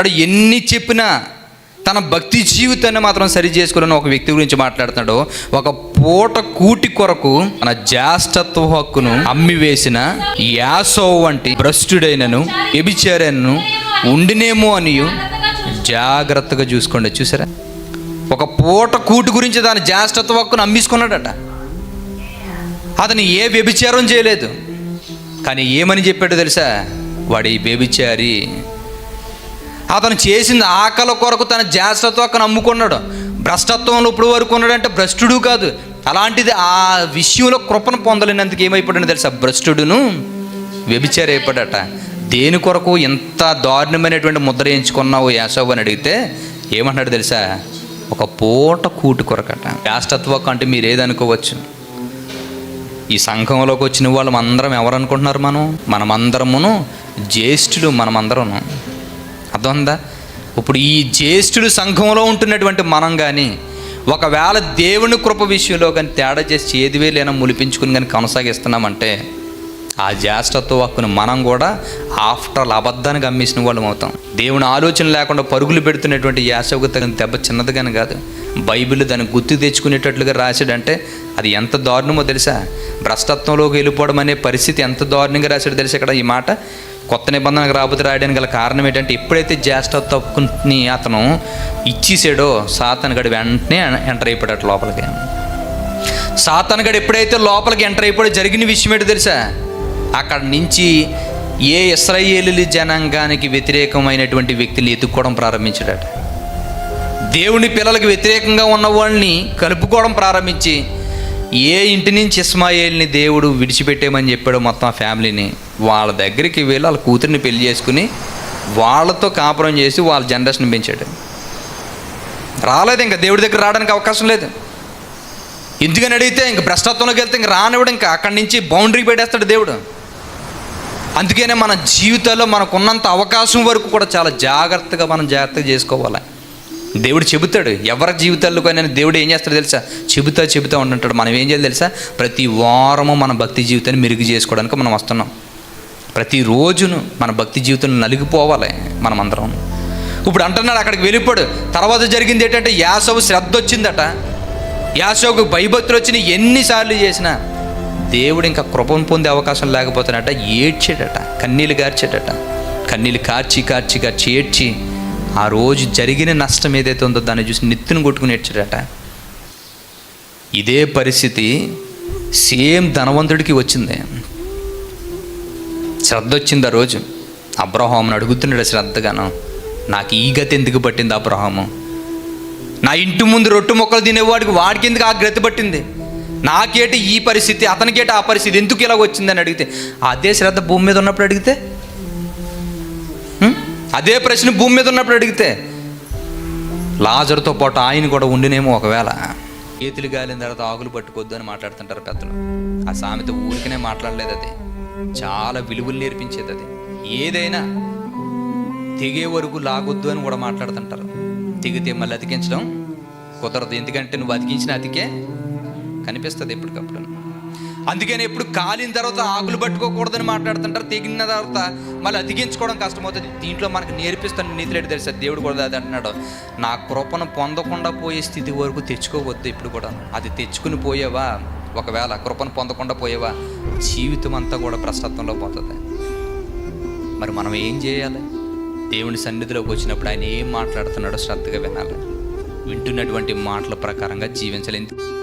వాడు ఎన్ని చెప్పినా తన భక్తి జీవితాన్ని మాత్రం సరి చేసుకోలేని ఒక వ్యక్తి గురించి మాట్లాడుతున్నాడు. ఒక పూట కూటి కొరకు తన జ్యేష్ఠత్వ హక్కును అమ్మి వేసిన యాసో వంటి భ్రష్టుడైనను వ్యభిచారను ఉండినేమో అని జాగ్రత్తగా చూసుకోండి. చూసారా? ఒక పూట కూటి గురించి తన జ్యేష్ఠత్వ హక్కును అమ్మేసుకున్నాడట. అతను ఏ వ్యభిచారం చేయలేదు. కానీ ఏమని చెప్పాడు తెలుసా? వాడి వ్యభిచారి అతను చేసింది ఆకలి కొరకు తన జాగ్రత్తతో అక్కడ అమ్ముకున్నాడు భ్రష్టత్వంలో ఇప్పుడు వరకు ఉన్నాడంటే భ్రష్టుడు కాదు. అలాంటిది ఆ విషయంలో కృపను పొందలేనందుకు ఏమైపోయాడు తెలుసా? భ్రష్టుడును వ్యభిచారైపోయాడట దేని కొరకు ఎంత దారుణమైనటువంటి ముద్ర వేయించుకున్నావు యాసవ్ అని అడిగితే ఏమన్నాడు తెలుసా? ఒక పూట కూటి కొరకట. శాస్త్రత్వం అంటే మీరు ఏదనుకోవచ్చు ఈ సంఘంలోకి వచ్చిన వాళ్ళు అందరం ఎవరనుకుంటున్నారు మనం? మనమందరమును జ్యేష్ఠులు మనమందరం ఉందా ఇప్పుడు ఈ జ్యేష్ఠుడు సంఘంలో ఉంటున్నటువంటి మనం కానీ ఒకవేళ దేవుని కృప విషయంలో కానీ తేడా చేసి చేదివే లేనా ములిపించుకుని కానీ కొనసాగిస్తున్నామంటే ఆ జ్యేష్ఠత్వ హక్కును మనం కూడా ఆఫ్టర్ అబద్ధానికి అమ్మేసిన వాళ్ళం అవుతాం. దేవుని ఆలోచన లేకుండా పరుగులు పెడుతున్నటువంటి యాసవకు తగిన దెబ్బ చిన్నదిగాని కాదు. బైబిల్ దాన్ని గుర్తు తెచ్చుకునేటట్లుగా రాశాడంటే అది ఎంత దారుణమో తెలుసా? భ్రష్టత్వంలోకి వెళ్ళిపోవడం అనే పరిస్థితి ఎంత దారుణంగా రాశాడు తెలుసా ఇక్కడ ఈ మాట? కొత్త నిబంధనకు రాబోతే రాయడానికి గల కారణం ఏంటంటే ఎప్పుడైతే తప్పుని అతను ఇచ్చేసాడో సాతన్ గడి వెంటనే ఎంటర్ అయిపోయాడు లోపలికి. సాతన్ గడు ఎప్పుడైతే లోపలికి ఎంటర్ అయిపోయాడు జరిగిన విషయం ఏంటో తెలుసా? అక్కడ నుంచి ఏ ఇస్రాయేలు జనాంగానికి వ్యతిరేకమైనటువంటి వ్యక్తిని ఎత్తుక్కోవడం ప్రారంభించాడట. దేవుని పిల్లలకు వ్యతిరేకంగా ఉన్న వాళ్ళని కలుపుకోవడం ప్రారంభించి ఏ ఇంటి నుంచి ఇస్మాయిల్ని దేవుడు విడిచిపెట్టేమని చెప్పాడో మొత్తం ఆ ఫ్యామిలీని. వాళ్ళ దగ్గరికి వెళ్ళి వాళ్ళ కూతురిని పెళ్ళి చేసుకుని వాళ్ళతో కాపురం చేసి వాళ్ళ జనరేషన్ పెంచాడు. రాలేదు ఇంకా దేవుడి దగ్గర రావడానికి అవకాశం లేదు. ఎందుకని అడిగితే ఇంక భ్రష్టత్వంలోకి వెళ్తే ఇంక రానివ్వడు ఇంకా. అక్కడి నుంచి బౌండరీ పెట్టేస్తాడు దేవుడు. అందుకనే మన జీవితాల్లో మనకున్నంత అవకాశం వరకు కూడా చాలా జాగ్రత్తగా మనం జాగ్రత్తగా చేసుకోవాలి. దేవుడు చెబుతాడు ఎవరి జీవితాల్లో కానీ దేవుడు ఏం చేస్తాడో తెలుసా? చెబుతా చెబుతా ఉంటుంటాడు. మనం ఏం చేయాలి తెలుసా? ప్రతి వారము మన భక్తి జీవితాన్ని మెరుగు చేసుకోవడానికి మనం వస్తున్నాం. ప్రతిరోజును మన భక్తి జీవితం నలిగిపోవాలి మనమందరం. ఇప్పుడు అంటున్నాడు అక్కడికి వెళ్ళిపోడు. తర్వాత జరిగింది ఏంటంటే యాసవు శ్రద్ధ వచ్చిందట. యాసవుకు భయభక్తులు వచ్చిన ఎన్నిసార్లు చేసినా దేవుడు ఇంకా కృపను పొందే అవకాశం లేకపోతున్నట ఏడ్చాడట కన్నీళ్ళు గార్చాడట కన్నీళ్ళు కార్చి కార్చి కార్చి ఏడ్చి ఆ రోజు జరిగిన నష్టం ఏదైతే ఉందో దాన్ని చూసి నెత్తును కొట్టుకుని ఏడ్చాడట ఇదే పరిస్థితి సేమ్ ధనవంతుడికి వచ్చింది. శ్రద్ధ వచ్చింది ఆ రోజు. అబ్రహామును అడుగుతున్నాడు శ్రద్ధగాను నాకు ఈ గతి ఎందుకు పట్టింది అబ్రహాము? నా ఇంటి ముందు రొట్టు మొక్కలు తినేవాడికి వాడికి ఎందుకు ఆ గతి పట్టింది? నాకేటి ఈ పరిస్థితి అతనికేటి ఆ పరిస్థితి ఎందుకు ఇలా వచ్చిందని అడిగితే అదే శ్రద్ధ భూమి మీద ఉన్నప్పుడు అడిగితే? అదే ప్రశ్న భూమి మీద ఉన్నప్పుడు అడిగితే లాజర్తో పాటు ఆయన కూడా ఉండినేమో ఒకవేళ. చేతులు గాలిన తర్వాత ఆకులు పట్టుకోవద్దు అని మాట్లాడుతుంటారు పెద్దలు. ఆ సామెత ఊరికనే మాట్లాడలేదు అది చాలా విలువలు నేర్పించేది అది. ఏదైనా దిగే వరకు లాగొద్దు అని కూడా మాట్లాడుతుంటారు. దిగితే మళ్ళీ అతికించడం కుదరదు. ఎందుకంటే నువ్వు అతికించిన అతికే కనిపిస్తుంది ఎప్పటికప్పుడు. అందుకని ఎప్పుడు కాలిన తర్వాత ఆకులు పట్టుకోకూడదని మాట్లాడుతుంటారు. తెగిన తర్వాత మళ్ళీ అతికించుకోవడం కష్టమవుతుంది. దీంట్లో మనకు నేర్పిస్తాను నీతిలేడు తెలుసా దేవుడు కూడా అది అంటున్నాడు. నా కృపను పొందకుండా పోయే స్థితి వరకు తెచ్చుకోవద్దు ఇప్పుడు కూడా అది తెచ్చుకుని పోయేవా? ఒకవేళ కృపను పొందకుండా పోయేవా? జీవితం అంతా కూడా భ్రష్టత్వంలో పోతుంది. మరి మనం ఏం చేయాలి? దేవుని సన్నిధిలోకి వచ్చినప్పుడు ఆయన ఏం మాట్లాడుతున్నాడో శ్రద్ధగా వినాలి. వింటున్నటువంటి మాటల ప్రకారంగా జీవించలేదు